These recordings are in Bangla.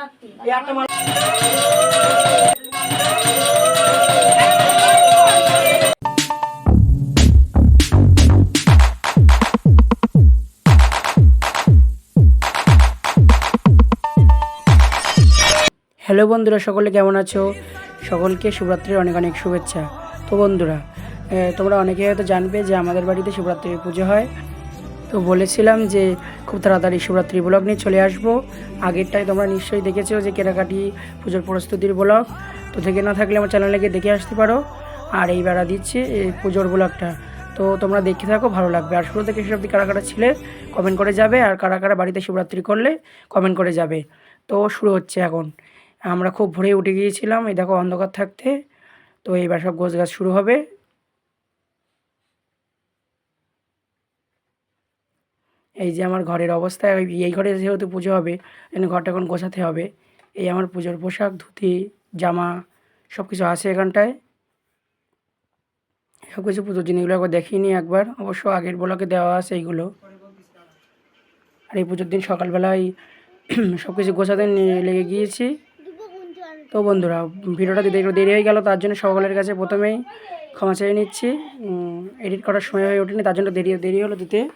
রাখতে। একটা মালা হ্যালো বন্ধুরা সকলে কেমন আছো? সকলকে শিবরাত্রির অনেক অনেক শুভেচ্ছা। তো বন্ধুরা তোমরা অনেকে হয়তো জানবে যে আমাদের বাড়িতে শিবরাত্রির পুজো হয়। তো বলেছিলাম যে খুব তাড়াতাড়ি শিবরাত্রি ব্লগ নিয়ে চলে আসব। আগেরটাই তোমরা নিশ্চয়ই দেখেছ যে কেনাকাটি, পুজোর প্রস্তুতির ব্লগ। তো থেকে না থাকলে আমার চ্যানেলে গিয়ে দেখে আসতে পারো। আর এই বেড়া দিচ্ছি এই পুজোর ব্লগটা। তো তোমরা দেখে থাকো, ভালো লাগবে। আর শুরু থেকে অব্দি কারা কারা ছিলে কমেন্ট করে যাবে। আর কারা কারা বাড়িতে শিবরাত্রি করলে কমেন্ট করে যাবে। তো শুরু হচ্ছে এখন। আমরা খুব ভোরে উঠে গিয়েছিলাম। এই দেখো অন্ধকার থাকতে। তো এইবার সব গোছ গাছ শুরু হবে। এই যে আমার ঘরের অবস্থা, এই- ঘরে যেহেতু পুজো হবে জন্য ঘরটা এখন গোছাতে হবে। এই আমার পুজোর পোশাক, ধুতি, জামা সব কিছু আছে এখানটায়। সব কিছু পুজোর জিনিসগুলো একবার দেখিনি একবার। অবশ্য আগের ব্লকে দেওয়া আছে এইগুলো। আর এই পুজোর দিন সকালবেলায় সব কিছু গোছাতে নিয়ে লেগে গিয়েছি। তো বন্ধুরা, ভিডিওটা দিতে দেরি হয়ে গেল, তার জন্য সকলের কাছে প্রথমেই ক্ষমা চেয়ে নিচ্ছি। এডিট করার সময় হয়ে ওঠেনি, তার জন্য দেরি দেরি হলো দিতে।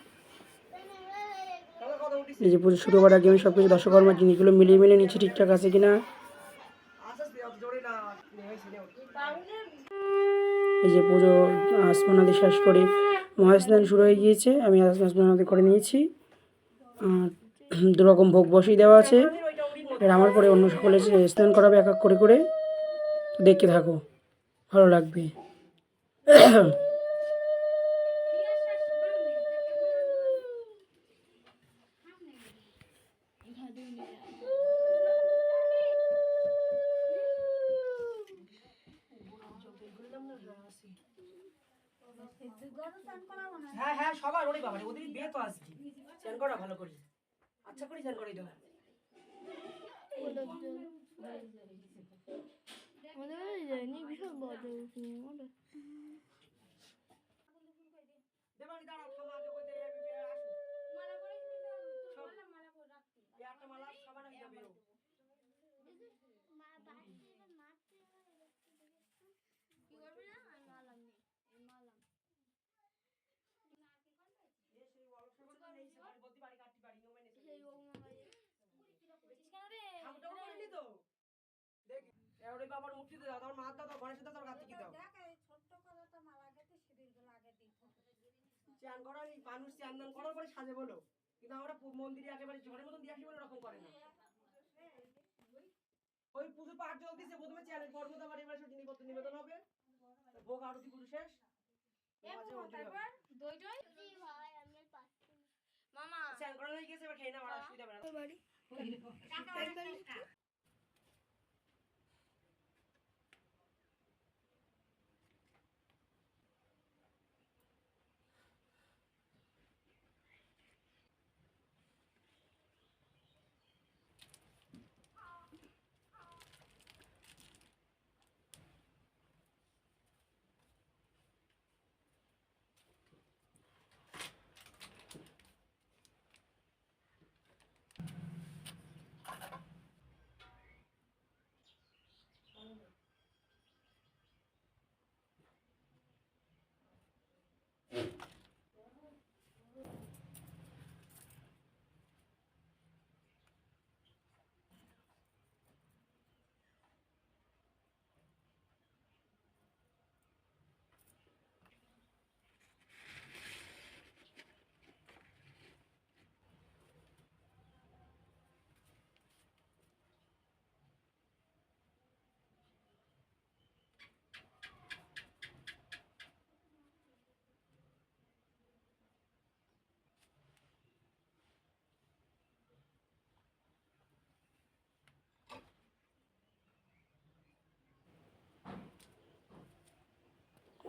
এই যে পুজো শুরু করার আগে আমি সব কিছু দশকর্মার জিনিসগুলো মিলিয়ে মিলিয়ে নিচ্ছি, ঠিকঠাক আছে কিনা? এই যে পুজো আসমানাদি শেষ করে মহাস্নান শুরু হয়ে গিয়েছে, আমি আসমানাদি করে নিয়েছি। আর দু রকম ভোগ বসিয়ে দেওয়া আছে। এর আমার পরে অন্য সকলে স্নান করাবে এক এক করে করে। দেখতে থাকো, ভালো লাগবে। তো চান করা ভালো করে। আচ্ছা করে চান করে একটা মালা দাও, চান করার মানুষ চান দান করার পরে সাজে বলো। কিন্তু আমরা মন্দিরে একেবারে ঝড়ের মতন দিয়ে আসি বলে ওরকম করে না। ওই পুজো পাঠ জল দিছে প্রথমে চ্যানেল পর্ব তো এবার জিনিসপত্র নিবেদন হবে। ভোগ আরতি পুজো শেষ। মাঝে অঞ্জলি হবে। চান করা হয়ে গেছে এবার খেয়ে না আর অসুবিধা হবে না।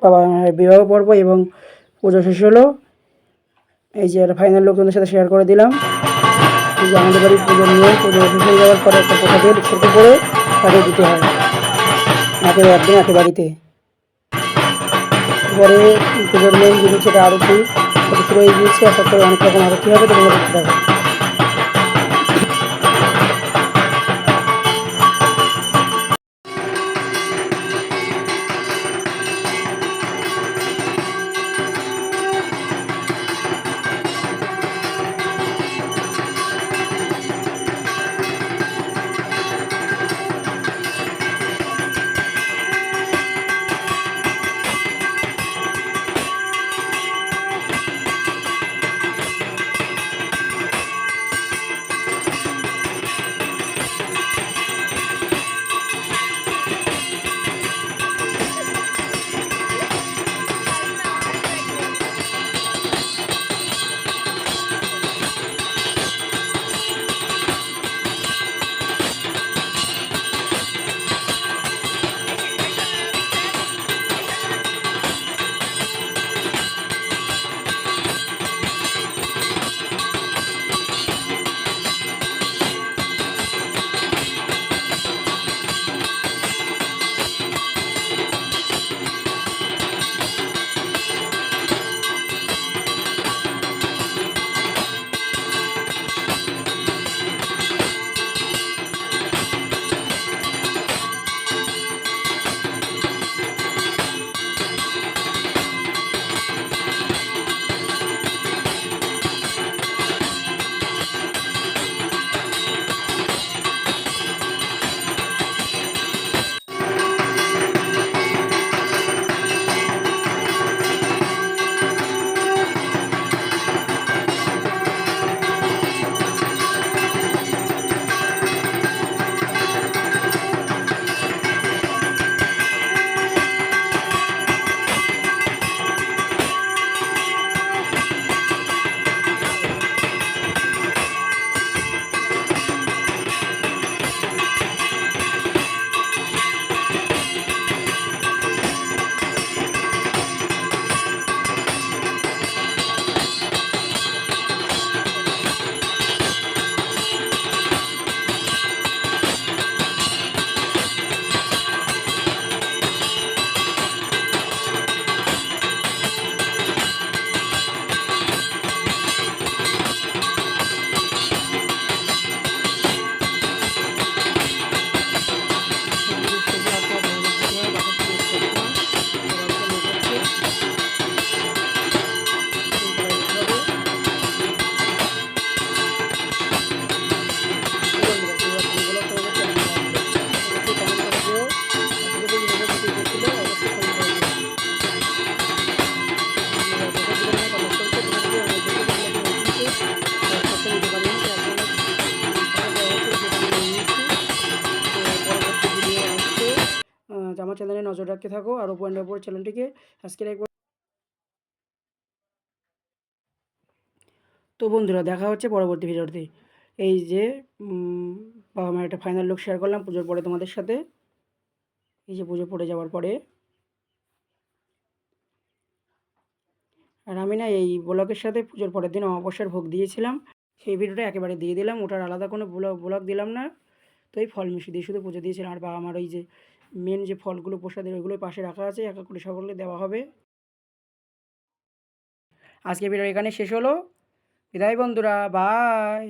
বাবা মায়ের বিবাহ পর্ব এবং পুজো শেষ হলো। এই যে ফাইনাল লোকজনের সাথে শেয়ার করে দিলাম। যে আমাদের বাড়ির পুজো নিয়ে, পুজো শেষ হয়ে যাওয়ার পরে একটা প্রসাদের ছোটো করে তাকে দিতে হয়। একে একদিন একে বাড়িতে। পরে পুজোর মেন জিনিস সেটা আরতি শুরু হয়ে গিয়েছে। একটা করে অনেক রকম আরতি হবে তো তোমরা নজর রাখতে থাকো আর ওপর ওপর চ্যানেলটিকে সাবস্ক্রাইব করো। তো বন্ধুরা, দেখা হচ্ছে পরবর্তী ভিডিওতে। এই যে বাবা মায়ের একটা ফাইনাল লুক শেয়ার করলাম, পুজোর পরে তোমাদের সাথে। এই যে পুজো পড়ে যাওয়ার পরে। আর আমি না এই ব্লগের সাথে পুজোর পরের দিন অমাবস্যার ভোগ দিয়েছিলাম। সেই ভিডিওটা একেবারে দিয়ে দিলাম, ওটার আলাদা কোনো ব্লগ ব্লগ দিলাম না। তো এই ফল মিষ্টি দিয়ে শুধু পুজো দিয়েছিলাম। আর বাবা আমার ওই যে মেন যে ফলগুলো প্রসাদের ওইগুলো পাশে রাখা আছে। একা করে সকলকে দেওয়া হবে। আজকে ভিডিও এখানে শেষ হলো। বিদায় বন্ধুরা বাই